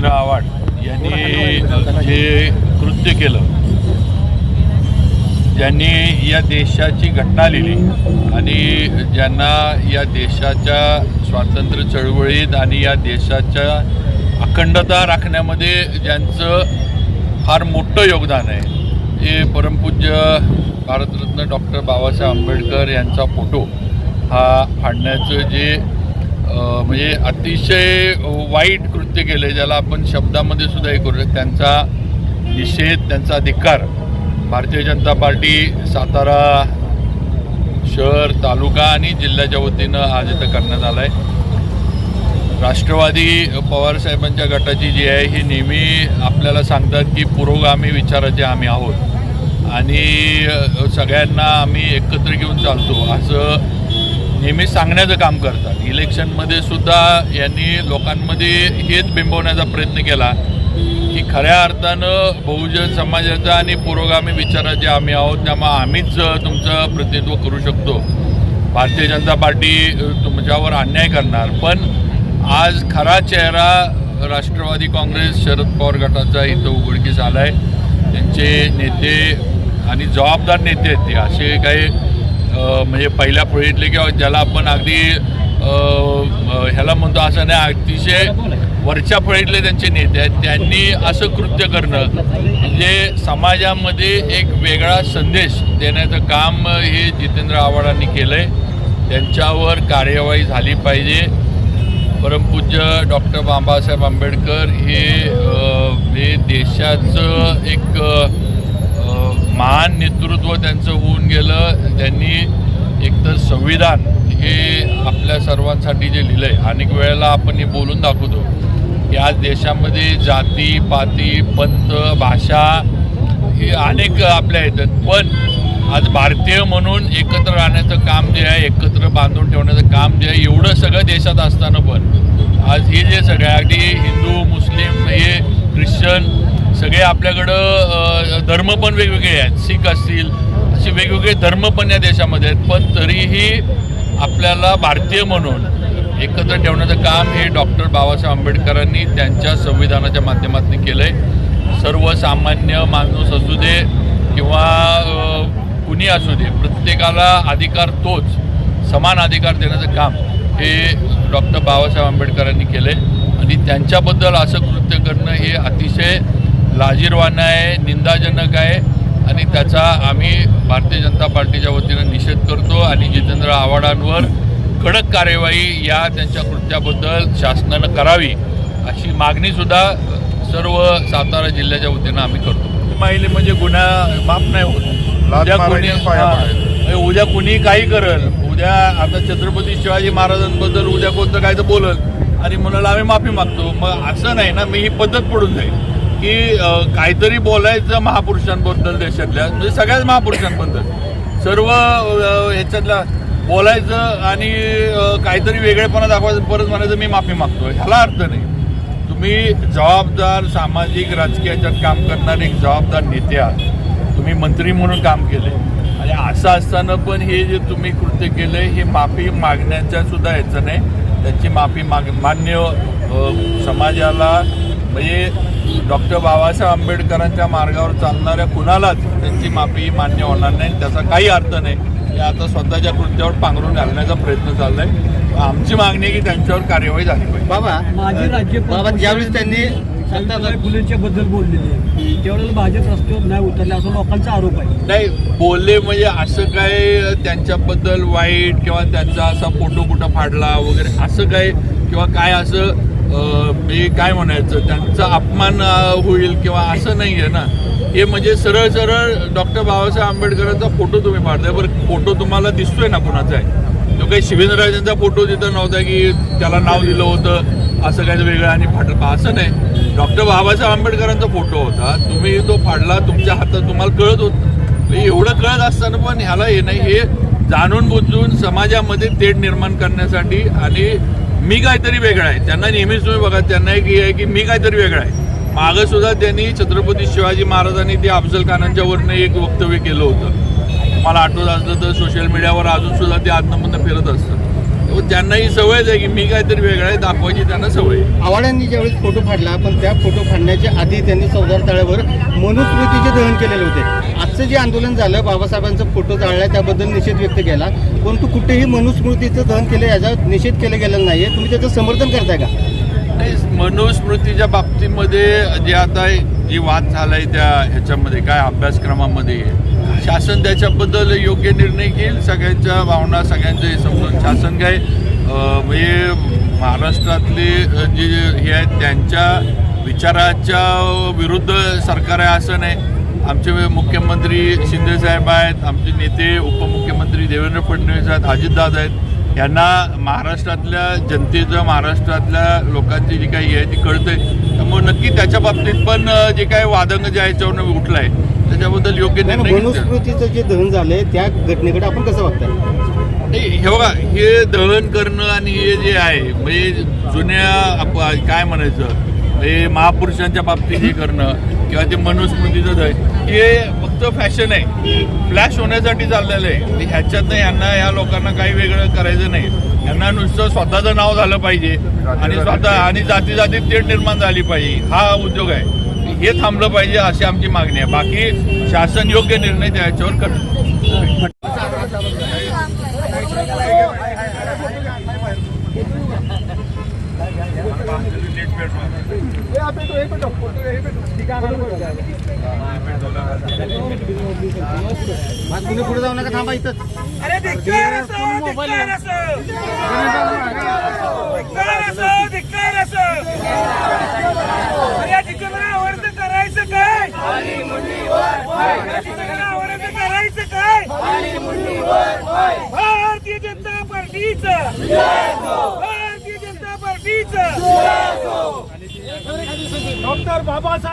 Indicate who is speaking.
Speaker 1: जितेंद्र आव्हाड यांनी जे कृत्य केलं. ज्यांनी या देशाची घटना लिहिली आणि ज्यांना या देशाच्या स्वातंत्र्य चळवळीत आणि या देशाच्या अखंडता राखण्यामध्ये ज्यांचं फार मोठं योगदान आहे हे परमपूज्य भारतरत्न डॉक्टर बाबासाहेब आंबेडकर यांचा फोटो हा फाडण्याचं जे म्हणजे अतिशय वाईट कृत्य केलं ज्याला आपण शब्दामध्ये सुद्धा हे करू शकतो. त्यांचा निषेध त्यांचा धिक्कार भारतीय जनता पार्टी सातारा शहर तालुका आणि जिल्ह्याच्या वतीनं आज इथं करण्यात आला आहे राष्ट्रवादी पवारसाहेबांच्या गटाची जी आहे ही नेहमी आपल्याला सांगतात की पुरोगामी विचाराचे आम्ही आहोत. आणि सगळ्यांना आम्ही एकत्र घेऊन चालतो. असं नेहमी सांगण्याचं काम करतात. इलेक्शनमध्ये सुद्धा यांनी लोकांमध्ये हेच बिंबवण्याचा प्रयत्न केला की खऱ्या अर्थानं बहुजन समाजाचा आणि पुरोगामी विचाराचे आम्ही आहोत त्यामुळे आम्हीच तुमचं प्रतिनिधित्व करू शकतो. भारतीय जनता पार्टी तुमच्यावर अन्याय करणार. पण आज खरा चेहरा राष्ट्रवादी काँग्रेस शरद पवार गटाचा इथं उघडकीस आला आहे त्यांचे नेते आणि जबाबदार नेते आहेत ते. असे काही म्हणजे पहिल्या फळीतले किंवा ज्याला आपण अगदी ह्याला म्हणतो असं नाही अतिशय वरच्या फळीतले त्यांचे नेते आहेत. त्यांनी असं कृत्य करणं म्हणजे समाजामध्ये एक वेगळा संदेश देण्याचं काम हे जितेंद्र आव्हाडांनी केलं आहे त्यांच्यावर कार्यवाही झाली पाहिजे. परमपूज्य डॉक्टर बाबासाहेब आंबेडकर हे हे देशाचं एक महान नेतृत्व त्यांचं होऊन गेलं. त्यांनी एकतर संविधान हे आपल्या सर्वांसाठी जे लिहिलं आहे अनेक वेळेला आपण हे बोलून दाखवतो की आज देशामध्ये जाती पाती पंथ भाषा हे अनेक आपल्या येतात. पण आज भारतीय म्हणून एकत्र राहण्याचं काम जे आहे एकत्र बांधून ठेवण्याचं काम जे आहे एवढं सगळं देशात असताना पण आज हे जे सगळ्या अगदी हिंदू मुस्लिम हे ख्रिश्चन सगळे आपल्याकडं धर्म पण वेगवेगळे आहेत. शीख असतील असे वेगवेगळे धर्म पण या देशामध्ये आहेत. पण तरीही आपल्याला भारतीय म्हणून एकत्र ठेवण्याचं काम हे डॉक्टर बाबासाहेब आंबेडकरांनी त्यांच्या संविधानाच्या माध्यमातून केलं आहे सर्वसामान्य माणूस असू दे किंवा कुणी असू दे प्रत्येकाला अधिकार तोच समान अधिकार देण्याचं काम हे डॉक्टर बाबासाहेब आंबेडकरांनी केलं आहे आणि त्यांच्याबद्दल असं कृत्य करणं हे अतिशय लाजीरवाणं आहे निंदाजनक आहे आणि त्याचा आम्ही भारतीय जनता पार्टीच्या वतीनं निषेध करतो आणि जितेंद्र आव्हाडांवर कडक कार्यवाही या त्यांच्या कृत्याबद्दल शासनानं करावी अशी मागणीसुद्धा सर्व सातारा जिल्ह्याच्या वतीनं आम्ही करतो. माहिले म्हणजे गुन्हा माफ नाही होत. उद्या कोणी उद्या कुणी काही करल. उद्या आता छत्रपती शिवाजी महाराजांबद्दल उद्या कोणतं काय तर बोलल. आणि म्हणाल आम्ही माफी मागतो. मग असं नाही ना मी ही पद्धत पडून जाईल. की काहीतरी बोलायचं महापुरुषांबद्दल देशातल्या म्हणजे सगळ्याच महापुरुषांबद्दल. सर्व ह्याच्यातल्या बोलायचं आणि काहीतरी वेगळेपणा दाखवायचं परत म्हणायचं मी माफी मागतो ह्याला अर्थ नाही. तुम्ही जबाबदार सामाजिक राजकीय याच्यात काम करणारे एक जबाबदार नेते आहात. तुम्ही मंत्री म्हणून काम केले आणि असं असताना पण हे जे तुम्ही कृत्य केलं हे माफी मागण्याच्या सुद्धा ह्याचं नाही. त्याची माफी माग मान्य समाजाला म्हणजे डॉक्टर बाबासाहेब आंबेडकरांच्या मार्गावर चालणाऱ्या कुणालाच त्यांची माफी मान्य होणार नाही. त्याचा काही अर्थ नाही. हे आता स्वतःच्या कृत्यावर पांघरून घालण्याचा प्रयत्न चाललाय. आमची मागणी आहे की त्यांच्यावर कार्यवाही झाली पाहिजे.
Speaker 2: बाबा
Speaker 3: माजी
Speaker 2: अ,
Speaker 3: राज्यपाल
Speaker 2: बाबा ज्यावेळेस त्यांनी
Speaker 3: सावित्रीबाई फुलेंच्या बद्दल बोललेले आहे. त्यावेळेला भाजप रस्त्यावर नाही उतरले असा लोकांचा आरोप आहे.
Speaker 1: नाही बोलले म्हणजे असं काय त्यांच्याबद्दल वाईट किंवा त्यांचा असा फोटो कुठं फाडला वगैरे असं काय किंवा काय असं म्हणजे काय म्हणायचं त्यांचा अपमान होईल किंवा असं नाही आहे ना. हे म्हणजे सरळ सरळ डॉक्टर बाबासाहेब आंबेडकरांचा फोटो तुम्ही पाडताय. बरं फोटो तुम्हाला दिसतोय ना कुणाचा आहे? तो काही शिवेंद्रराजांचा फोटो तिथं नव्हता की त्याला नाव दिलं होतं असं काही वेगळं आणि फाटलं. असं नाही. डॉक्टर बाबासाहेब आंबेडकरांचा फोटो होता. तुम्ही तो फाडला तुमच्या हातात तुम्हाला कळत होतं. एवढं कळत असताना पण ह्याला हे नाही हे जाणून बुजून समाजामध्ये तेढ निर्माण करण्यासाठी आणि मी काहीतरी वेगळा आहे. त्यांना नेहमीच तुम्ही बघा त्यांना एक हे आहे की मी काहीतरी वेगळा आहे. मागं सुद्धा त्यांनी छत्रपती शिवाजी महाराजांनी ते अफजल खानांच्या वरनं एक वक्तव्य केलं होतं. मला आठवत असलं तर सोशल मीडियावर अजून सुद्धा ते आतनमधनं फिरत असतं. त्यांना ही सवयच आहे की मी काहीतरी वेगळं आहे दाखवायची त्यांना सवय.
Speaker 4: आव्हाडांनी ज्यावेळेस फोटो फाडला पण त्या फोटो फाडण्याच्या आधी त्यांनी चौदार तळ्यावर मनुस्मृतीचे दहन केलेले होते. आजचं जे आंदोलन झालं बाबासाहेबांचा फोटो जाळला त्याबद्दल निषेध व्यक्त केला. परंतु कुठेही मनुस्मृतीचं दहन केलं याचा निषेध केला गेलेला नाहीये. तुम्ही त्याचं समर्थन करताय का?
Speaker 1: नाही मनुस्मृतीच्या बाबतीमध्ये जे आता जी वाद झालाय त्या ह्याच्यामध्ये काय अभ्यासक्रमामध्ये शासन त्याच्याबद्दल योग्य निर्णय घेईल सगळ्यांच्या भावना सगळ्यांचं हे समजून शासन काय म्हणजे महाराष्ट्रातले जे हे आहेत त्यांच्या विचाराच्या विरुद्ध सरकार आहे असं नाही. आमचे मुख्यमंत्री शिंदे साहेब आहेत आमचे नेते उपमुख्यमंत्री देवेंद्र फडणवीस आहेत अजितदादा आहेत. यांना महाराष्ट्रातल्या जनतेचं महाराष्ट्रातल्या लोकांची जी काही आहे ती कळतंय. त्यामुळे नक्की त्याच्या बाबतीत पण जे काही वादंग जे आहे याच्यावरून उठलाय त्याच्याबद्दल योग्य निर्णय.
Speaker 4: मनुस्मृतीचं जे दहन झालंय त्या घटनेकडे आपण कसं
Speaker 1: नाही हे बघा हे दहन करणं आणि हे जे आहे म्हणजे जुन्या काय म्हणायचं हे महापुरुषांच्या बाबतीत हे करणं किंवा ते मनुस्मृतीचं दहन हे फक्त फॅशन आहे. फ्लॅश होण्यासाठी चाललेलं आहे. ह्याच्यातनं यांना ह्या लोकांना काही वेगळं करायचं नाही. यांना नुसतं स्वतःचं नाव झालं पाहिजे. आणि स्वतः आणि जाती जातीत तेढ निर्माण झाली पाहिजे. हा उद्योग आहे. हे थांबलं पाहिजे अशी आमची मागणी आहे. बाकी शासन योग्य निर्णय त्याच्यावर करतं
Speaker 4: मग तुम्ही पुढे जाऊ नका थांबा इथंच
Speaker 2: अरे धिक्कार असो धिक्कार असो. धिक्कार असो. धिक्कार असो. अरे चित्रपटावर करायचं काय? करायचं काय? भारतीय जनता पार्टीचं. भारतीय जनता पार्टीचं. डॉक्टर बाबासाहेब